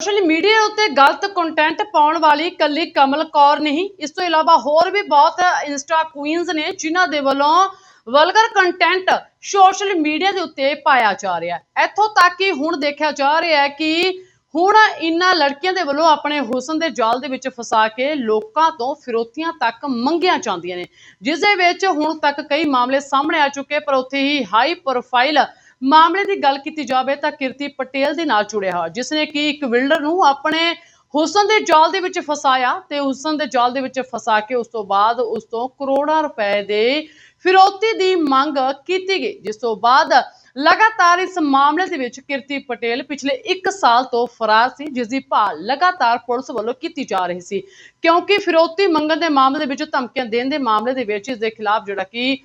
Social media ਉੱਤੇ ਗਲਤ content ਪਾਉਣ ਵਾਲੀ ਕੱਲੀ ਕਮਲ ਕੌਰ ਨਹੀਂ। ਇਸ ਤੋਂ ਇਲਾਵਾ ਹੋਰ ਵੀ ਬਹੁਤ ਇੰਸਟਾ ਕੁਈਨਸ ਨੇ, ਜਿਨ੍ਹਾਂ ਦੇ ਵੱਲੋਂ ਵਲਗਰ ਕੰਟੈਂਟ ਸੋਸ਼ਲ ਮੀਡੀਆ ਦੇ ਉੱਤੇ ਪਾਇਆ ਜਾ ਰਿਹਾ ਹੈ। ਇੱਥੋਂ ਤੱਕ ਕਿ ਹੁਣ ਦੇਖਿਆ ਜਾ ਰਿਹਾ ਹੈ ਕਿ ਹੁਣ ਇਨ੍ਹਾਂ ਲੜਕੀਆਂ ਦੇ ਵੱਲੋਂ ਆਪਣੇ ਹੁਸਨ ਦੇ ਜਾਲ ਦੇ ਵਿੱਚ ਫਸਾ ਕੇ ਲੋਕਾਂ ਤੋਂ ਫਿਰੋਤੀਆਂ ਤੱਕ ਮੰਗੀਆਂ ਜਾਂਦੀਆਂ ਨੇ। ਜਿਸ ਦੇ ਵਿੱਚ ਹੁਣ ਤੱਕ ਕਈ ਮਾਮਲੇ ਸਾਹਮਣੇ ਆ ਚੁੱਕੇ, ਪਰ ਉੱਥੇ ਹੀ ਹਾਈ ਪ੍ਰੋਫਾਈਲ ਮਾਮਲੇ ਦੀ ਗੱਲ ਕੀਤੀ ਜਾਵੇ ਤਾਂ ਕਿਰਤੀ ਪਟੇਲ ਦੇ ਨਾਲ ਜੁੜਿਆ ਹੋਇਆ। ਜਿਸ ਨੇ ਕਿ ਇੱਕ ਬਿਲਡਰ ਨੂੰ ਆਪਣੇ ਹੁਸਨ ਦੇ ਜਾਲ ਦੇ ਵਿੱਚ ਫਸਾਇਆ ਤੇ ਹੁਸਨ ਦੇ ਜਾਲ ਦੇ ਵਿੱਚ ਫਸਾ ਕੇ ਉਸ ਤੋਂ ਬਾਅਦ ਉਸ ਤੋਂ ਕਰੋੜਾਂ ਰੁਪਏ ਦੇ ਫਿਰੌਤੀ ਦੀ ਮੰਗ ਕੀਤੀ ਗਈ। ਜਿਸ ਤੋਂ ਬਾਅਦ ਲਗਾਤਾਰ ਇਸ ਮਾਮਲੇ ਦੇ ਵਿੱਚ ਕਿਰਤੀ ਪਟੇਲ ਪਿਛਲੇ 1 ਸਾਲ ਤੋਂ ਫਰਾਰ ਸੀ, ਜਿਸ ਦੀ ਭਾਲ ਲਗਾਤਾਰ ਪੁਲਿਸ ਵੱਲੋਂ ਕੀਤੀ ਜਾ ਰਹੀ ਸੀ। ਕਿਉਂਕਿ ਫਿਰੌਤੀ ਮੰਗਣ ਦੇ ਮਾਮਲੇ ਦੇ ਵਿੱਚ ਧਮਕੀਆਂ ਦੇਣ ਦੇ ਮਾਮਲੇ ਦੇ ਵਿੱਚ ਇਸ ਦੇ ਖਿਲਾਫ ਜਿਹੜਾ ਕਿ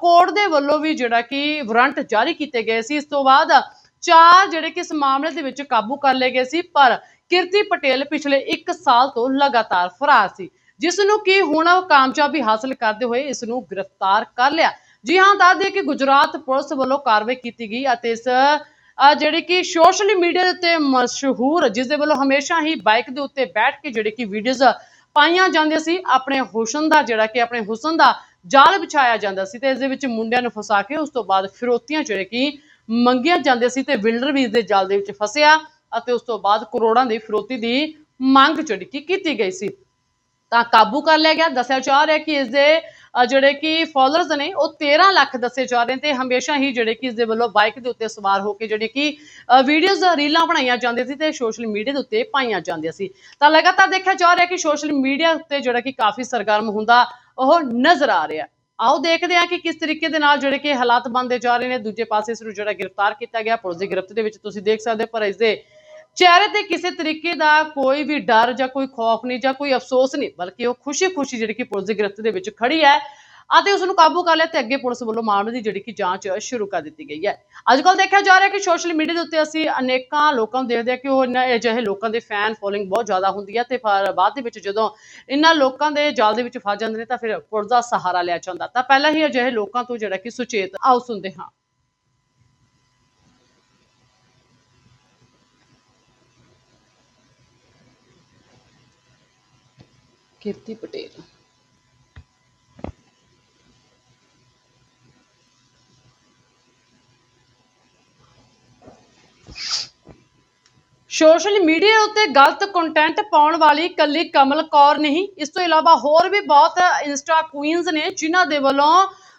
ਕੋਰਟ ਦੇ ਵੱਲੋਂ ਵੀ ਜਿਹੜਾ ਕਿ ਵਾਰੰਟ ਜਾਰੀ ਕੀਤੇ ਗਏ ਸੀ। ਇਸ ਤੋਂ ਬਾਅਦ ਚਾਰ ਜਿਹੜੇ ਕਿ ਇਸ ਮਾਮਲੇ ਦੇ ਵਿੱਚ ਕਾਬੂ ਕਰ ਲਏ ਗਏ ਸੀ ਪਰ ਕਿਰਤੀ ਪਟੇਲ ਪਿਛਲੇ 1 ਸਾਲ ਤੋਂ ਲਗਾਤਾਰ ਫਰਾਰ ਸੀ। ਜਿਸ ਨੂੰ ਕਿ ਹੁਣ ਕਾਮਯਾਬੀ ਹਾਸਲ ਕਰਦੇ ਹੋਏ ਇਸ ਨੂੰ ਗ੍ਰਿਫਤਾਰ ਕਰ ਲਿਆ। ਜੀ ਹਾਂ ਦੱਸ ਦਈਏ ਕਿ ਗੁਜਰਾਤ ਪੁਲਿਸ ਵੱਲੋਂ ਕਾਰਵਾਈ ਕੀਤੀ ਗਈ ਅਤੇ ਇਸ ਅ, ਜਿਹੜੀ ਕਿ ਸੋਸ਼ਲ ਮੀਡੀਆ ਦੇ ਉੱਤੇ ਮਸ਼ਹੂਰ ਜਿਸ ਦੇ ਵੱਲੋਂ ਹਮੇਸ਼ਾ ਹੀ ਬਾਈਕ ਦੇ ਉੱਤੇ ਬੈਠ ਕੇ ਜਿਹੜੇ ਕਿ ਵੀਡੀਓਜ਼ ਪਾਈਆਂ ਜਾਂਦੀਆਂ ਸੀ, ਆਪਣੇ ਹੁਸਨ ਦਾ, ਜਿਹੜਾ ਕਿ ਆਪਣੇ ਹੁਸਨ ਦਾ ਜਾਲ ਵਿਛਾਇਆ ਜਾਂਦਾ ਸੀ ਤੇ ਇਸ ਦੇ ਵਿੱਚ ਮੁੰਡਿਆਂ ਨੂੰ ਫਸਾ ਕੇ ਉਸ ਤੋਂ ਬਾਅਦ ਫਿਰੋਤੀਆਂ ਜਿਹੜੇ ਕਿ ਮੰਗੀਆਂ ਜਾਂਦੀਆਂ ਸੀ ਤੇ ਬਿਲਡਰ ਵੀ ਇਸ ਦੇ ਜਾਲ ਦੇ ਵਿੱਚ ਫਸਿਆ ਅਤੇ ਉਸ ਤੋਂ ਬਾਅਦ ਕਰੋੜਾਂ ਦੀ ਫਿਰੋਤੀ ਦੀ ਮੰਗ ਜਿਹੜੀ ਕਿ ਕੀਤੀ ਗਈ ਸੀ। ਤਾਂ ਕਾਬੂ ਕਰ ਲਿਆ ਗਿਆ। ਦੱਸਿਆ ਜਾ ਰਿਹਾ ਕਿ ਇਸ ਦੇ ਜਿਹੜੇ ਕਿ ਫਾਲੋਅਰਸ ਨੇ, ਉਹ 13 ਲੱਖ ਦੱਸੇ ਜਾ ਰਹੇ ਨੇ ਤੇ ਹਮੇਸ਼ਾ ਹੀ ਜਿਹੜੇ ਕਿ ਇਸ ਦੇ ਵੱਲੋਂ ਬਾਈਕ ਦੇ ਉੱਤੇ ਸਵਾਰ ਹੋ ਕੇ ਜਿਹੜੇ ਕਿ ਵੀਡੀਓਜ਼ ਰੀਲਾਂ ਬਣਾਈਆਂ ਜਾਂਦੀਆਂ ਸੀ ਤੇ ਸੋਸ਼ਲ ਮੀਡੀਆ ਦੇ ਉੱਤੇ ਪਾਈਆਂ ਜਾਂਦੀਆਂ ਸੀ। ਤਾਂ ਲਗਾਤਾਰ ਦੇਖਿਆ ਜਾ ਰਿਹਾ ਕਿ ਸੋਸ਼ਲ ਮੀਡੀਆ ਉੱਤੇ ਜਿਹੜਾ ਕਿ ਕਾਫੀ ਸਰਗਰਮ ਹੁੰਦਾ, ਉਹ ਨਜ਼ਰ ਆ ਰਿਹਾ। ਆਓ ਦੇਖਦੇ ਹਾਂ ਕਿ ਕਿਸ ਤਰੀਕੇ ਦੇ ਨਾਲ ਜਿਹੜੇ ਕਿ ਹਾਲਾਤ ਬਣਦੇ ਜਾ ਰਹੇ ਨੇ। ਦੂਜੇ ਪਾਸੇ ਇਸ ਨੂੰ ਜਿਹੜਾ ਗ੍ਰਿਫਤਾਰ ਕੀਤਾ ਗਿਆ, ਪੁਲਿਸ ਦੀ ਗ੍ਰਿਫਤ ਦੇ ਵਿੱਚ ਤੁਸੀਂ ਦੇਖ ਸਕਦੇ ਹੋ, ਪਰ ਇਸ ਦੇ ਚਿਹਰੇ ਤੇ ਕਿਸੇ ਤਰੀਕੇ ਦਾ ਕੋਈ ਵੀ ਡਰ ਜਾਂ ਕੋਈ ਖੌਫ ਨਹੀਂ ਜਾਂ ਕੋਈ ਅਫਸੋਸ ਨਹੀਂ, ਬਲਕਿ ਉਹ ਖੁਸ਼ੀ-ਖੁਸ਼ੀ ਜਿਹੜੀ ਕਿ ਪੁਲਿਸ ਦੀ ਗ੍ਰਿਫਤ ਦੇ ਵਿੱਚ ਖੜੀ ਹੈ ਅਤੇ ਉਸ ਨੂੰ ਕਾਬੂ ਕਰ ਲਿਆ ਤੇ ਅੱਗੇ ਪੁਲਿਸ ਵੱਲੋਂ ਮਾਮਲੇ ਦੀ ਜਿਹੜੀ ਕਿ ਜਾਂਚ ਸ਼ੁਰੂ ਕਰ ਦਿੱਤੀ ਗਈ ਹੈ। ਅੱਜ ਕੱਲ ਦੇਖਿਆ ਜਾ ਰਿਹਾ ਕਿ ਸੋਸ਼ਲ ਮੀਡੀਆ ਦੇ ਉੱਤੇ ਅਸੀਂ ਅਨੇਕਾਂ ਲੋਕਾਂ ਨੂੰ ਦੇਖਦੇ ਹਾਂ ਕਿ ਉਹ ਇਹਨਾਂ ਅਜਿਹੇ ਲੋਕਾਂ ਦੇ ਫੈਨ ਫੋਲੋਇੰਗ ਬਹੁਤ ਜ਼ਿਆਦਾ ਹੁੰਦੀ ਹੈ ਤੇ ਫਿਰ ਬਾਅਦ ਦੇ ਵਿੱਚ ਜਦੋਂ ਇਹਨਾਂ ਲੋਕਾਂ ਦੇ ਜਾਲ ਦੇ ਵਿੱਚ ਫਸ ਜਾਂਦੇ ਨੇ ਤਾਂ ਫਿਰ ਪੁਲਿਸ ਦਾ ਸਹਾਰਾ ਲਿਆ ਜਾਂਦਾ। ਤਾਂ ਪਹਿਲਾਂ ਹੀ ਅਜਿਹੇ ਲੋਕਾਂ ਤੋਂ ਜਿਹੜਾ ਕਿ ਸੁਚੇਤ ਆਓ ਸੁਣਦੇ ਹਾਂ। ਕੀਰਤੀ ਪਟੇਲ। ਸੋਸ਼ਲ ਮੀਡੀਆ ਉੱਤੇ ਗਲਤ ਕੰਟੈਂਟ ਪਾਉਣ ਵਾਲੀ ਕੱਲੀ ਕਮਲ ਕੌਰ ਨਹੀਂ। ਇਸ ਤੋਂ ਇਲਾਵਾ ਹੋਰ ਵੀ ਬਹੁਤ ਇੰਸਟਾ ਕੁਈਨਸ ਨੇ ਜਿਨ੍ਹਾਂ ਦੇ ਵੱਲੋਂ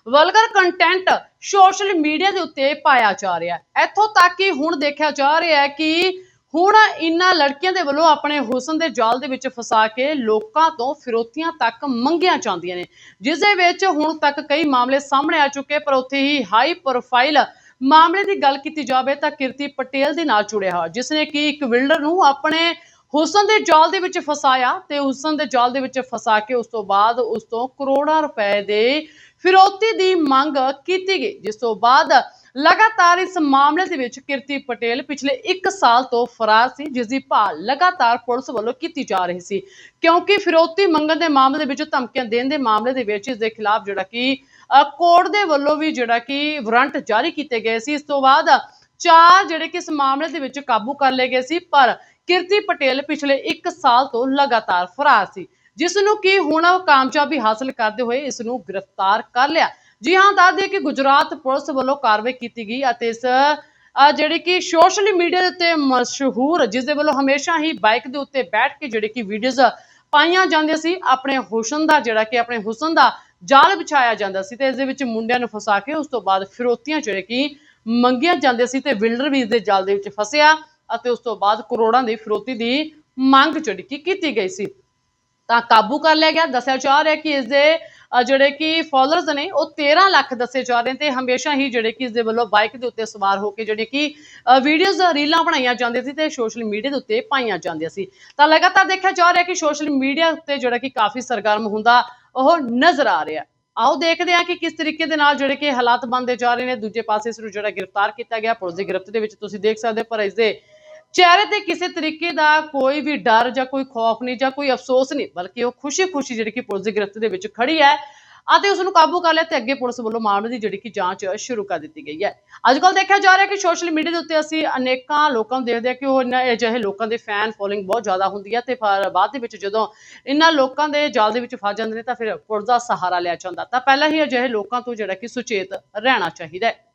ਵਲਗਰ ਕੰਟੈਂਟ ਸੋਸ਼ਲ ਮੀਡੀਆ ਦੇ ਉੱਤੇ ਪਾਇਆ ਜਾ ਰਿਹਾ ਹੈ। ਇੱਥੋਂ ਤੱਕ ਕਿ ਹੁਣ ਦੇਖਿਆ ਜਾ ਰਿਹਾ ਹੈ ਕਿ ਹੁਣ ਇਨ੍ਹਾਂ ਲੜਕੀਆਂ ਦੇ ਵੱਲੋਂ ਆਪਣੇ ਹੁਸਨ ਦੇ ਜਾਲ ਦੇ ਵਿੱਚ ਫਸਾ ਕੇ ਲੋਕਾਂ ਤੋਂ ਫਿਰੋਤੀਆਂ ਤੱਕ ਮੰਗੀਆਂ ਜਾਂਦੀਆਂ ਨੇ। ਜਿਸ ਦੇ ਵਿੱਚ ਹੁਣ ਤੱਕ ਕਈ ਮਾਮਲੇ ਸਾਹਮਣੇ ਆ ਚੁੱਕੇ, ਪਰ ਉੱਥੇ ਹੀ ਹਾਈ ਪ੍ਰੋਫਾਈਲ ਮਾਮਲੇ ਦੀ ਗੱਲ ਕੀਤੀ ਜਾਵੇ ਤਾਂ ਕਿਰਤੀ ਪਟੇਲ ਦੇ ਨਾਲ ਜੁੜਿਆ ਹੋਇਆ। ਜਿਸ ਨੇ ਕਿ ਇੱਕ ਵਿਲਡਰ ਨੂੰ ਆਪਣੇ ਹੁਸਨ ਦੇ ਜਾਲ ਦੇ ਵਿੱਚ ਫਸਾਇਆ ਤੇ ਹੁਸਨ ਦੇ ਜਾਲ ਦੇ ਵਿੱਚ ਫਸਾ ਕੇ ਉਸ ਤੋਂ ਬਾਅਦ ਉਸ ਤੋਂ ਕਰੋੜਾਂ ਰੁਪਏ ਦੇ ਫਿਰੋਤੀ ਦੀ ਮੰਗ ਕੀਤੀ ਗਈ। ਜਿਸ ਤੋਂ ਬਾਅਦ ਲਗਾਤਾਰ ਇਸ ਮਾਮਲੇ ਦੇ ਵਿੱਚ ਕਿਰਤੀ ਪਟੇਲ ਪਿਛਲੇ 1 ਸਾਲ ਤੋਂ ਫਰਾਰ ਸੀ ਜਿਸ ਦੀ ਭਾਲ ਲਗਾਤਾਰ ਪੁਲਿਸ ਵੱਲੋਂ ਕੀਤੀ ਜਾ ਰਹੀ ਸੀ। ਕਿਉਂਕਿ ਫਿਰੋਤੀ ਮੰਗਣ ਦੇ ਮਾਮਲੇ ਦੇ ਵਿੱਚ ਧਮਕੀਆਂ ਦੇਣ ਦੇ ਮਾਮਲੇ ਦੇ ਵਿੱਚ ਇਸ ਦੇ ਖਿਲਾਫ ਜਿਹੜਾ ਕਿ ਕੋਰਟ ਦੇ ਵੱਲੋਂ ਵੀ ਜਿਹੜਾ ਕਿ ਵਾਰੰਟ ਜਾਰੀ ਕੀਤੇ ਗਏ ਸੀ। ਇਸ ਤੋਂ ਬਾਅਦ ਚਾਰ ਜਿਹੜੇ ਕਿ ਇਸ ਮਾਮਲੇ ਦੇ ਵਿੱਚ ਕਾਬੂ ਕਰ ਲਏ ਗਏ ਸੀ, ਪਰ ਕਿਰਤੀ ਪਟੇਲ ਪਿਛਲੇ 1 ਸਾਲ ਤੋਂ ਲਗਾਤਾਰ ਫਰਾਰ ਸੀ। ਜਿਸ ਨੂੰ ਕਿ ਹੁਣ ਕਾਮਯਾਬੀ ਹਾਸਲ ਕਰਦੇ ਹੋਏ ਇਸ ਨੂੰ ਗ੍ਰਿਫਤਾਰ ਕਰ ਲਿਆ। ਜੀ ਹਾਂ, ਦੱਸ ਦਈਏ ਕਿ ਗੁਜਰਾਤ ਪੁਲਿਸ ਵੱਲੋਂ ਕਾਰਵਾਈ ਕੀਤੀ ਗਈ ਅਤੇ ਇਸ ਜਿਹੜੀ ਕਿ ਸੋਸ਼ਲ ਮੀਡੀਆ ਦੇ ਉੱਤੇ ਮਸ਼ਹੂਰ ਜਿਸ ਦੇ ਵੱਲੋਂ ਹਮੇਸ਼ਾ ਹੀ ਬਾਈਕ ਦੇ ਉੱਤੇ ਬੈਠ ਕੇ ਜਿਹੜੇ ਕਿ ਵੀਡੀਓਜ਼ ਪਾਈਆਂ ਜਾਂਦੀਆਂ ਸੀ, ਆਪਣੇ ਹੁਸਨ ਦਾ, ਜਿਹੜਾ ਕਿ ਆਪਣੇ ਹੁਸਨ ਦਾ ਜਾਲ ਵਿਛਾਇਆ ਜਾਂਦਾ ਸੀ ਤੇ ਇਸ ਦੇ ਵਿੱਚ ਮੁੰਡਿਆਂ ਨੂੰ ਫਸਾ ਕੇ ਉਸ ਤੋਂ ਬਾਅਦ ਫਿਰੋਤੀਆਂ ਜਿਹੜੇ ਕਿ ਮੰਗੀਆਂ ਜਾਂਦੀਆਂ ਸੀ ਤੇ ਵਿਲਡਰ ਵੀ ਇਸ ਦੇ ਜਾਲ ਦੇ ਵਿੱਚ ਫਸਿਆ ਅਤੇ ਉਸ ਤੋਂ ਬਾਅਦ ਕਰੋੜਾਂ ਦੀ ਫਿਰੋਤੀ ਦੀ ਮੰਗ ਜਿਹੜੀ ਕਿ ਕੀਤੀ ਗਈ ਸੀ। ਤਾਂ ਕਾਬੂ ਕਰ ਲਿਆ ਗਿਆ। ਦੱਸਿਆ ਜਾ ਰਿਹਾ ਕਿ ਇਸ ਦੇ ਜਿਹੜੇ ਕਿ ਫਾਲੋਅਰਸ ਨੇ, ਉਹ 13 ਲੱਖ ਦੱਸੇ ਜਾ ਰਹੇ ਨੇ ਤੇ ਹਮੇਸ਼ਾ ਹੀ ਜਿਹੜੇ ਕਿ ਇਸ ਦੇ ਵੱਲੋਂ ਬਾਈਕ ਦੇ ਉੱਤੇ ਸਵਾਰ ਹੋ ਕੇ ਜਿਹੜੇ ਕਿ ਵੀਡੀਓਜ਼ ਰੀਲਾਂ ਬਣਾਈਆਂ ਜਾਂਦੀਆਂ ਸੀ ਤੇ ਸੋਸ਼ਲ ਮੀਡੀਆ ਦੇ ਉੱਤੇ ਪਾਈਆਂ ਜਾਂਦੀਆਂ ਸੀ। ਤਾਂ ਲਗਾਤਾਰ ਦੇਖਿਆ ਜਾ ਰਿਹਾ ਕਿ ਸੋਸ਼ਲ ਮੀਡੀਆ ਉੱਤੇ ਜਿਹੜਾ ਕਿ ਕਾਫੀ ਸਰਗਰਮ ਹੁੰਦਾ, ਉਹ ਨਜ਼ਰ ਆ ਰਿਹਾ। ਆਓ ਦੇਖਦੇ ਹਾਂ ਕਿ ਕਿਸ ਤਰੀਕੇ ਦੇ ਨਾਲ ਜਿਹੜੇ ਕਿ ਹਾਲਾਤ ਬਣਦੇ ਜਾ ਰਹੇ ਨੇ। ਦੂਜੇ ਪਾਸੇ ਇਸ ਨੂੰ ਜਿਹੜਾ ਗ੍ਰਿਫਤਾਰ ਕੀਤਾ ਗਿਆ, ਪੁਲਿਸ ਦੀ ਗ੍ਰਿਫਤ ਦੇ ਵਿੱਚ ਤੁਸੀਂ ਦੇਖ ਸਕਦੇ ਹੋ, ਪਰ ਇਸ ਦੇ ਚਿਹਰੇ ਤੇ ਕਿਸੇ ਤਰੀਕੇ ਦਾ ਕੋਈ ਵੀ ਡਰ ਜਾਂ ਕੋਈ ਖੌਫ ਨਹੀਂ ਜਾਂ ਕੋਈ ਅਫਸੋਸ ਨਹੀਂ, ਬਲਕਿ ਉਹ ਖੁਸ਼ੀ-ਖੁਸ਼ੀ ਜਿਹੜੀ ਕਿ ਪੁਲਿਸ ਦੀ ਗ੍ਰਿਫਤ ਦੇ ਵਿੱਚ ਖੜੀ ਹੈ ਅਤੇ ਉਸ ਨੂੰ ਕਾਬੂ ਕਰ ਲਿਆ ਤੇ ਅੱਗੇ ਪੁਲਿਸ ਵੱਲੋਂ ਮਾਮਲੇ ਦੀ ਜਿਹੜੀ ਕਿ ਜਾਂਚ ਸ਼ੁਰੂ ਕਰ ਦਿੱਤੀ ਗਈ ਹੈ। ਅੱਜ ਕੱਲ੍ਹ ਦੇਖਿਆ ਜਾ ਰਿਹਾ ਕਿ ਸੋਸ਼ਲ ਮੀਡੀਆ ਦੇ ਉੱਤੇ ਅਸੀਂ ਅਨੇਕਾਂ ਲੋਕਾਂ ਨੂੰ ਦੇਖਦੇ ਹਾਂ ਕਿ ਉਹ ਇਹਨਾਂ ਅਜਿਹੇ ਲੋਕਾਂ ਦੇ ਫੈਨ ਫੋਲੋਇੰਗ ਬਹੁਤ ਜ਼ਿਆਦਾ ਹੁੰਦੀ ਹੈ ਤੇ ਫਿਰ ਬਾਅਦ ਦੇ ਵਿੱਚ ਜਦੋਂ ਇਹਨਾਂ ਲੋਕਾਂ ਦੇ ਜਾਲ ਦੇ ਵਿੱਚ ਫਸ ਜਾਂਦੇ ਨੇ ਤਾਂ ਫਿਰ ਪੁਲਿਸ ਦਾ ਸਹਾਰਾ ਲਿਆ ਜਾਂਦਾ। ਤਾਂ ਪਹਿਲਾਂ ਹੀ ਅਜਿਹੇ ਲੋਕਾਂ ਤੋਂ ਜਿਹੜਾ ਕਿ ਸੁਚੇਤ ਰਹਿਣਾ ਚਾਹੀਦਾ ਹੈ।